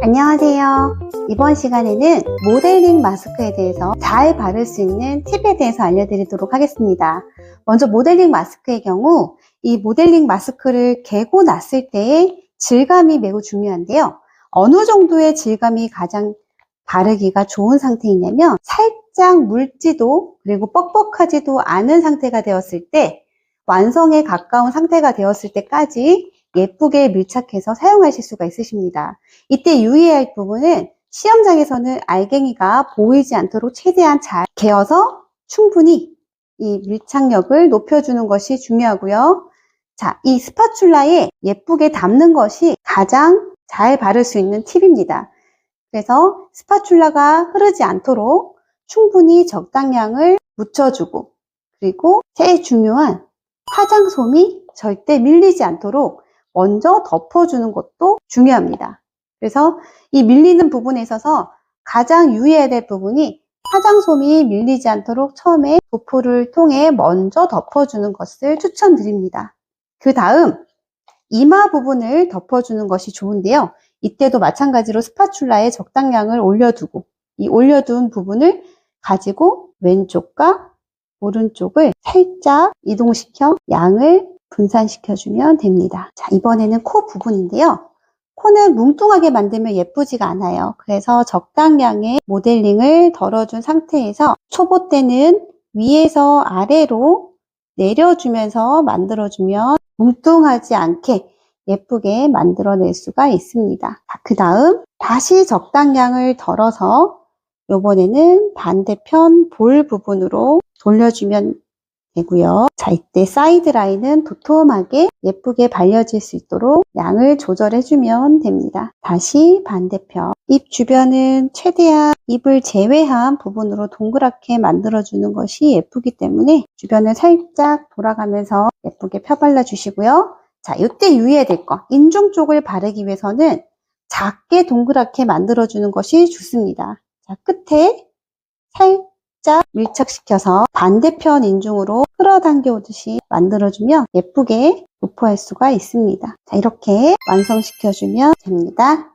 안녕하세요. 이번 시간에는 모델링 마스크에 대해서 잘 바를 수 있는 팁에 대해서 알려드리도록 하겠습니다. 먼저 모델링 마스크의 경우 이 모델링 마스크를 개고 났을 때의 질감이 매우 중요한데요. 어느 정도의 질감이 가장 바르기가 좋은 상태이냐면 살짝 묽지도 그리고 뻑뻑하지도 않은 상태가 되었을 때 완성에 가까운 상태가 되었을 때까지 예쁘게 밀착해서 사용하실 수가 있으십니다. 이때 유의해야 할 부분은 시험장에서는 알갱이가 보이지 않도록 최대한 잘 개어서 충분히 이 밀착력을 높여주는 것이 중요하고요. 자, 이 스파츌라에 예쁘게 담는 것이 가장 잘 바를 수 있는 팁입니다. 그래서 스파츌라가 흐르지 않도록 충분히 적당량을 묻혀주고 그리고 제일 중요한 화장솜이 절대 밀리지 않도록 먼저 덮어주는 것도 중요합니다. 그래서 이 밀리는 부분에 있어서 가장 유의해야 될 부분이 화장솜이 밀리지 않도록 처음에 도포를 통해 먼저 덮어주는 것을 추천드립니다. 그 다음 이마 부분을 덮어주는 것이 좋은데요. 이때도 마찬가지로 스파츌라에 적당량을 올려두고 이 올려둔 부분을 가지고 왼쪽과 오른쪽을 살짝 이동시켜 양을 분산시켜주면 됩니다. 자, 이번에는 코 부분인데요. 코는 뭉뚱하게 만들면 예쁘지가 않아요. 그래서 적당량의 모델링을 덜어준 상태에서 초보 때는 위에서 아래로 내려주면서 만들어주면 뭉뚱하지 않게 예쁘게 만들어낼 수가 있습니다. 그 다음 다시 적당량을 덜어서 이번에는 반대편 볼 부분으로 돌려주면 되고요. 자, 이때 사이드 라인은 도톰하게 예쁘게 발려질 수 있도록 양을 조절해주면 됩니다. 다시 반대편. 입 주변은 최대한 입을 제외한 부분으로 동그랗게 만들어주는 것이 예쁘기 때문에 주변을 살짝 돌아가면서 예쁘게 펴발라 주시고요. 자, 이때 유의해야 될 거. 인중 쪽을 바르기 위해서는 작게 동그랗게 만들어주는 것이 좋습니다. 자, 끝에 살 짝 밀착시켜서 반대편 인중으로 끌어당겨 오듯이 만들어주면 예쁘게 도포할 수가 있습니다. 자, 이렇게 완성시켜주면 됩니다.